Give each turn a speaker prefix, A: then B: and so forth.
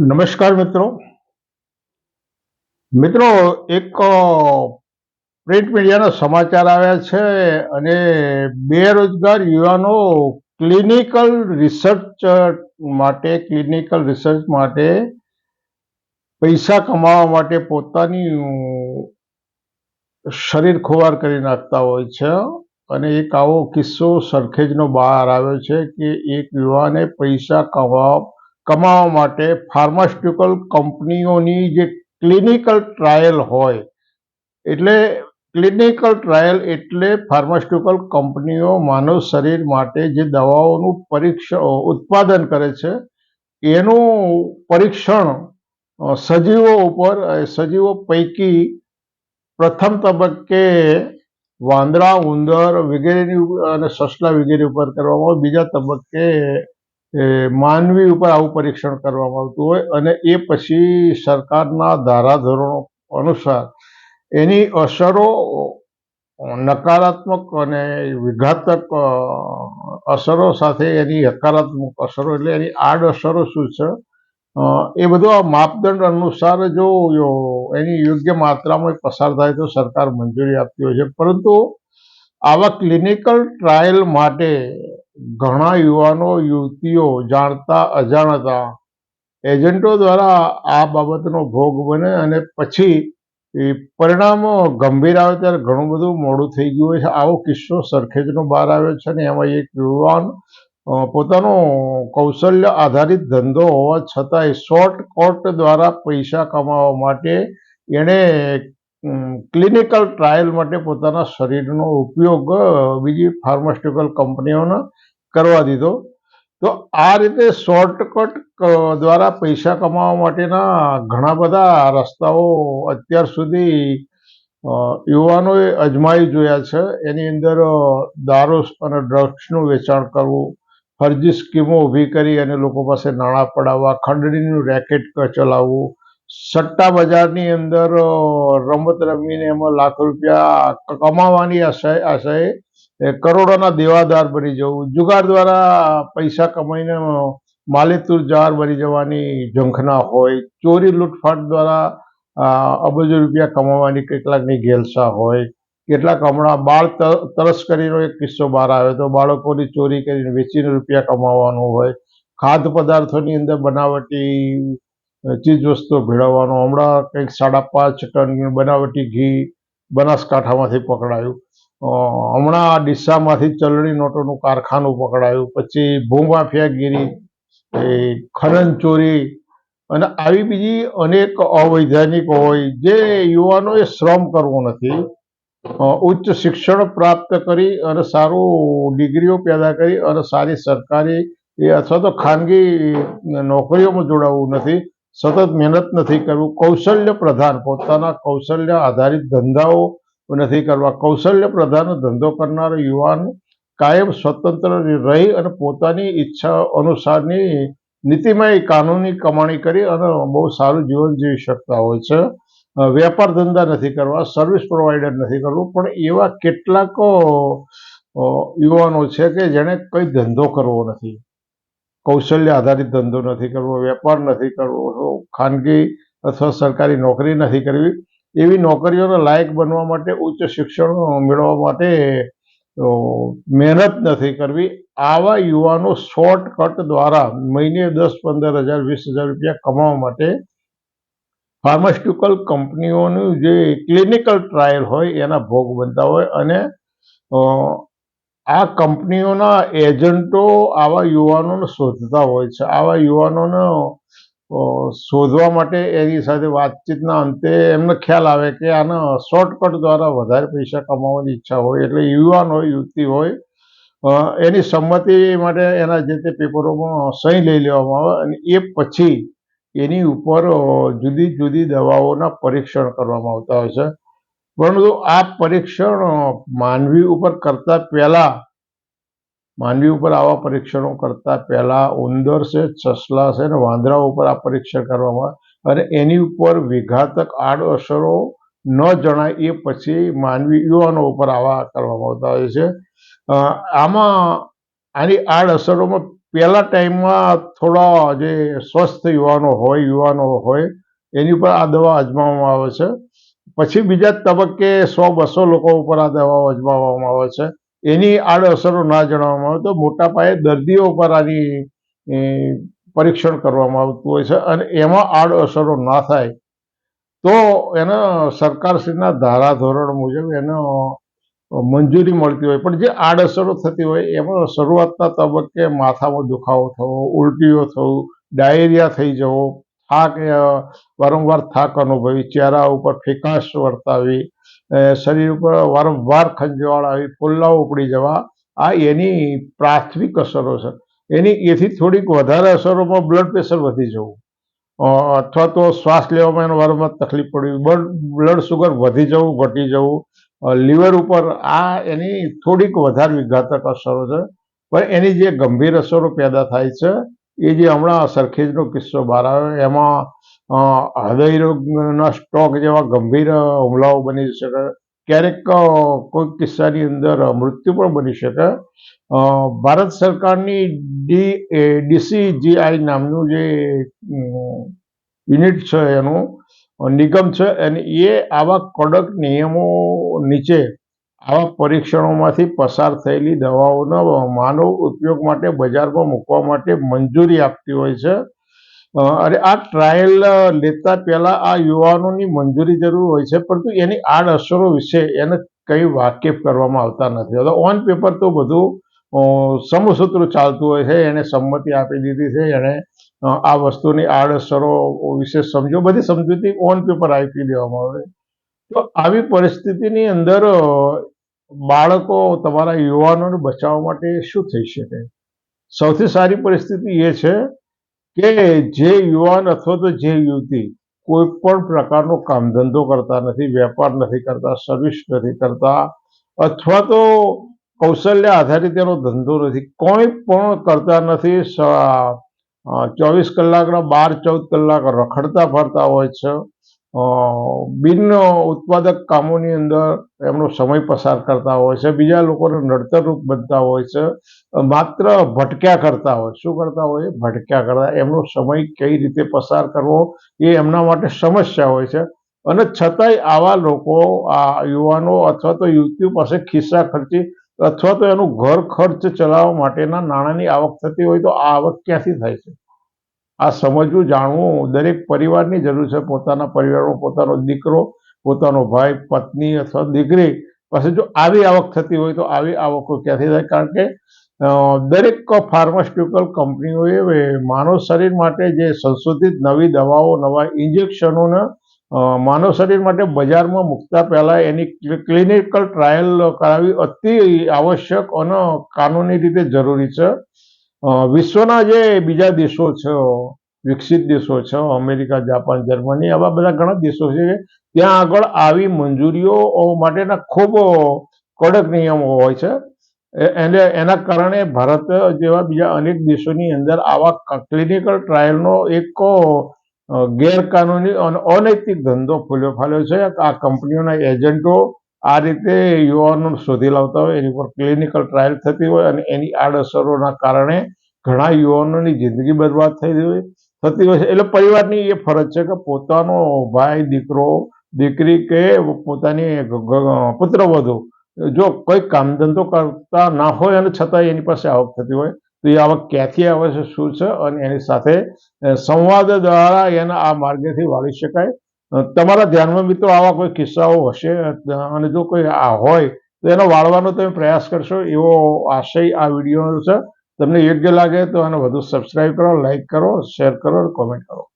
A: નમસ્કાર મિત્રો. મિત્રો, એક પ્રિન્ટ મીડિયાના સમાચાર આવ્યા છે અને બેરોજગાર યુવાનો ક્લિનિકલ રિસર્ચ માટે, ક્લિનિકલ રિસર્ચ માટે પૈસા કમાવા માટે પોતાની શરીર ખોવાર કરી નાખતા હોય છે. અને એક આવો કિસ્સો સરખેજનો બહાર આવ્યો છે કે એક યુવાને પૈસા કમાવા કમાવા માટે ફાર્માસ્યુટિકલ કંપનીઓની જે ક્લિનિકલ ટ્રાયલ હોય, એટલે ક્લિનિકલ ટ્રાયલ એટલે ફાર્માસ્યુટિકલ કંપનીઓ માનવ શરીર માટે જે દવાઓનું પરીક્ષણ, ઉત્પાદન કરે છે, એનું પરીક્ષણ સજીવો ઉપર સજીવો પૈકી પ્રથમ તબક્કે વાંદરા, ઉંદર વગેરેની અને સસલા વગેરે ઉપર કરવામાં બીજા તબક્કે એ માનવી ઉપર આવું પરીક્ષણ કરવામાં આવતું હોય અને એ પછી સરકારના ધારાધોરણો અનુસાર એની અસરો નકારાત્મક અને વિઘાતક અસરો સાથે એની હકારાત્મક અસરો એટલે એની આડ અસરો શું છે? એ બધું આ માપદંડ અનુસાર જો એની યોગ્ય માત્રામાં પસાર થાય તો સરકાર મંજૂરી આપતી હોય છે. પરંતુ આવા ક્લિનિકલ ટ્રાયલ માટે ઘણા યુવાનો, યુવતીઓ જાણતા, અજાણતા એજન્ટો દ્વારા આ બાબતનો ભોગ બને અને પછી પરિણામો ગંભીર આવે ત્યારે ઘણું બધું મોડું થઈ ગયું હોય છે. આવો કિસ્સો સરખેજનો બહાર આવ્યો છે અને એમાં એક યુવાન પોતાનો કૌશલ્ય આધારિત ધંધો હોવા છતાંય શોર્ટકટ દ્વારા પૈસા કમાવા માટે એણે ક્લિનિકલ ટ્રાયલ માટે પોતાના શરીરનો ઉપયોગ બીજી ફાર્માસ્યુટિકલ કંપનીઓના કરવા દીધો. તો આ રીતે શોર્ટકટ દ્વારા પૈસા કમાવા માટેના ઘણા બધા રસ્તાઓ અત્યાર સુધી યુવાનોએ અજમાવી જોયા છે. એની અંદર દારૂ અને ડ્રગ્સનું વેચાણ કરવું, ફરજી સ્કીમો ઊભી કરી અને લોકો પાસે નાણાં પડાવવા, ખંડણીનું રેકેટ ચલાવવું, સટ્ટા બજારની અંદર રમત રમીને એમાં લાખ રૂપિયા કમાવાની આશાએ આશાએ એ કરોડોના દેવાદાર બની જવું, જુગાર દ્વારા પૈસા કમાઈને માલેતુર જાર બની જવાની ઝંખના હોય, ચોરી લૂંટફાટ દ્વારા અબજો રૂપિયા કમાવાની કેટલાકની ગેલસા હોય, કેટલાક હમણાં બાળ તરસ તસ્કરીનો એક કિસ્સો બહાર આવ્યો તો બાળકોની ચોરી કરીને વેચીને રૂપિયા કમાવાનું હોય, ખાદ્ય પદાર્થોની અંદર બનાવટી ચીજવસ્તુઓ ભેળવવાનું, હમણાં કંઈક સાડા પાંચ ટન બનાવટી ઘી બનાસકાંઠામાંથી પકડાયું. હમણાં ડીસામાંથી ચલણી નોટોનું કારખાનું પકડાયું, પછી ભૂમાફિયાગીરી ખનન ચોરી અને આવી બીજી અનેક અવૈધાનિક હોય જે યુવાનોએ શ્રમ કરવો નથી. ઉચ્ચ શિક્ષણ પ્રાપ્ત કરી અને સારું ડિગ્રીઓ પેદા કરી અને સારી સરકારી અથવા તો ખાનગી નોકરીઓમાં જોડાવવું નથી, સતત મહેનત નથી કરવું. કૌશલ્ય પ્રધાન, પોતાના કૌશલ્ય આધારિત ધંધાઓ નથી કરવા. કૌશલ્ય પ્રધાન ધંધો કરનાર યુવાન કાયમ સ્વતંત્ર રહી અને પોતાની ઈચ્છા અનુસારની નીતિમય કાનૂની કમાણી કરી અને બહુ સારું જીવન જીવી શકતા હોય છે. વેપાર ધંધા નથી કરવા સર્વિસ પ્રોવાઈડર નથી કરવું, પણ એવા કેટલાક યુવાનો છે કે જેણે કંઈ ધંધો કરવો નથી. કૌશલ્ય આધારિત ધંધો નથી કરવો, વેપાર નથી કરવો, ખાનગી અથવા સરકારી નોકરી નથી કરવી. એવી નોકરીઓને લાયક બનવા માટે ઉચ્ચ શિક્ષણ મેળવવા માટે મહેનત નથી કરવી. આવા યુવાનો શોર્ટકટ દ્વારા મહિને દસ પંદર હજાર, વીસ હજાર રૂપિયા કમાવા માટે ફાર્માસ્યુટિકલ કંપનીઓનું જે ક્લિનિકલ ટ્રાયલ હોય એના ભોગ બનતા હોય અને આ કંપનીઓના એજન્ટો આવા યુવાનોને શોધતા હોય છે. આવા યુવાનોને શોધવા માટે એની સાથે વાતચીતના અંતે એમને ખ્યાલ આવે કે આના શોર્ટકટ દ્વારા વધારે પૈસા કમાવાની ઈચ્છા હોય, એટલે યુવાન હોય, યુવતી હોય એની સંમતિ માટે એના જે તે પેપરોમાં સહી લઈ લેવામાં આવે અને એ પછી એની ઉપર જુદી જુદી દવાઓના પરીક્ષણ કરવામાં આવતા હોય છે. પરંતુ આ પરીક્ષણ માનવી ઉપર કરતા પહેલા માનવી ઉપર આવા પરીક્ષણો કરતા પહેલા ઉંદર છે સસલા છે અને વાંદરા ઉપર આ પરીક્ષણ કરવામાં અને એની ઉપર વિઘાતક આડઅસરો ન જણાય એ પછી માનવી યુવાનો ઉપર આવા કરવામાં આવતા હોય છે. આમાં આની આડઅસરોમાં પહેલા ટાઈમમાં થોડા જે સ્વસ્થ યુવાનો હોય યુવાનો હોય, એની ઉપર આ દવા અજમાવવામાં આવે છે. પછી બીજા તબક્કે સો બસો લોકો ઉપર આ દવાઓ અજમાવવામાં આવે છે. એની આડઅસરો ના જણાવવામાં આવે તો મોટા પાયે દર્દીઓ ઉપર આની પરીક્ષણ કરવામાં આવતું હોય છે અને એમાં આડઅસરો ના થાય તો એનો સરકારશ્રીના ધારાધોરણ મુજબ એનો મંજૂરી મળતી હોય. પણ જે આડઅસરો થતી હોય એમાં શરૂઆતના તબક્કે માથામાં દુખાવો થવો, ઉલટીઓ થવું, ડાયેરિયા થઈ જવો, થાક વારંવાર થાક અનુભવી, ચહેરા ઉપર ફિકાશ વર્તાવી શરીર ઉપર વારંવાર ખંજવાળ આવી ફોલ્લાઓ ઉપડી જવા, આ એની પ્રાથમિક અસરો છે. એની એથી થોડીક વધારે અસરોમાં બ્લડ પ્રેશર વધી જવું. અથવા તો શ્વાસ લેવામાં એનો વારંવાર તકલીફ પડવી બ્લડ સુગર વધી જવું, ઘટી જવું. લીવર ઉપર આ એની થોડીક વધારે વિઘાતક અસરો છે. પણ એની જે ગંભીર અસરો પેદા થાય છે, એ જે હમણાં સરખેજનો કિસ્સો બહાર આવ્યો, એમાં હૃદયરોગના સ્ટ્રોક જેવા ગંભીર હુમલાઓ બની શકે. ક્યારેક કોઈક કોઈ કિસ્સાની અંદર મૃત્યુ પણ બની શકે. ભારત સરકારની ડી ડીસીજીઆઈ નામનું જે યુનિટ છે એનું, નિગમ છે અને એ આવા કડક નિયમો નીચે આવા પરીક્ષણોમાંથી પસાર થયેલી દવાઓના માનવ ઉપયોગ માટે બજારમાં મૂકવા માટે મંજૂરી આપતી હોય છે. અ, અને આ ટ્રાયલ લેતા પહેલા આ યુવાનોની મંજૂરી જરૂર હોય છે પરંતુ એની આડઅસરો વિશે એને કંઈ વાકેફ કરવામાં આવતા નથી. ઓન પેપર તો બધું સમસૂત્ર ચાલતું હોય છે એને સંમતિ આપી દીધી છે એણે આ વસ્તુની આડઅસરો વિશે સમજો બધી સમજૂતી ઓન પેપર આપી દેવામાં આવે. તો આવી પરિસ્થિતિની અંદર બાળકો તમારા યુવાનોને બચાવવા માટે શું થઈ શકે? સૌથી સારી પરિસ્થિતિ એ છે કે જે યુવાન અથવા તો જે યુવતી કોઈ પણ પ્રકારનો કામ ધંધો કરતા નથી, વેપાર નથી કરતા સર્વિસ નથી કરતા અથવા તો કૌશલ્ય આધારિત એનો ધંધો નથી, કોઈ પણ કરતા નથી ચોવીસ કલાકના બાર ચૌદ કલાક રખડતા ફરતા હોય છે. બિન ઉત્પાદક કામોની અંદર એમનો સમય પસાર કરતા હોય છે, બીજા લોકોને નડતરરૂપ બનતા હોય છે, માત્ર ભટક્યા કરતા હોય. શું કરતા હોય? ભટક્યા કરતા. એમનો સમય કઈ રીતે પસાર કરવો એ એમના માટે સમસ્યા હોય છે. અને છતાંય આવા લોકો, આ યુવાનો અથવા તો યુવતીઓ પાસે ખિસ્સા ખર્ચી અથવા તો એનું ઘર ખર્ચ ચલાવવા માટેના નાણાંની આવક થતી હોય તો આ આવક ક્યાંથી થાય છે? આ સમજવું, જાણવું દરેક પરિવારની જરૂર છે. પોતાના પરિવારમાં પોતાનો દીકરો, પોતાનો ભાઈ, પત્ની અથવા દીકરી પાસે જો આવી આવક થતી હોય તો આવી આવકો ક્યાંથી થાય? કારણ કે દરેક ફાર્માસ્યુટિકલ કંપનીઓએ માનવ શરીર માટે જે સંશોધિત નવી દવાઓ, નવા ઇન્જેક્શનોને માનવ શરીર માટે બજારમાં મૂકતા પહેલાં એની ક્લિનિકલ ટ્રાયલ કરાવી અતિ આવશ્યક અને કાનૂની રીતે જરૂરી છે. વિશ્વના જે બીજા દેશો છે, વિકસિત દેશો છે, અમેરિકા, જાપાન, જર્મની, આવા બધા ઘણા દેશો છે ત્યાં આગળ આવી મંજૂરીઓ માટેના ખૂબ કડક નિયમો હોય છે. એને, એના કારણે ભારત જેવા બીજા અનેક દેશોની અંદર આવા ક્લિનિકલ ટ્રાયલનો એક ગેરકાનૂની અને, અનૈતિક ધંધો ફૂલ્યો ફાલ્યો છે. આ કંપનીઓના એજન્ટો આ રીતે યુવાનો શોધી લાવતા હોય, એની ઉપર ક્લિનિકલ ટ્રાયલ થતી હોય અને એની આડઅસરોના કારણે ઘણા યુવાનોની જિંદગી બરબાદ થઈ હોય. થતી હોય છે. એટલે પરિવારની એ ફરજ છે કે પોતાનો ભાઈ, દીકરો, દીકરી કે પોતાની પુત્રવધુ જો કોઈ કામ ધંધો કરતા ના હોય અને છતાં એની પાસે આવક થતી હોય, તો એ આવક ક્યાંથી આવે છે, શું છે? અને એની સાથે સંવાદ દ્વારા એના આ માર્ગેથી વાળી શકાય. તમારા ધ્યાનમાં મિત્રો આવા કોઈ કિસ્સાઓ હશે? અને જો કોઈ આ હોય, તો એનો વાળવાનો તમે પ્રયાસ કરશો. એવો આશય આ વિડીયોનો છે. તમને યોગ્ય લાગે તો આને વધુ સબસ્ક્રાઈબ કરો લાઈક કરો શેર કરો કોમેન્ટ કરો.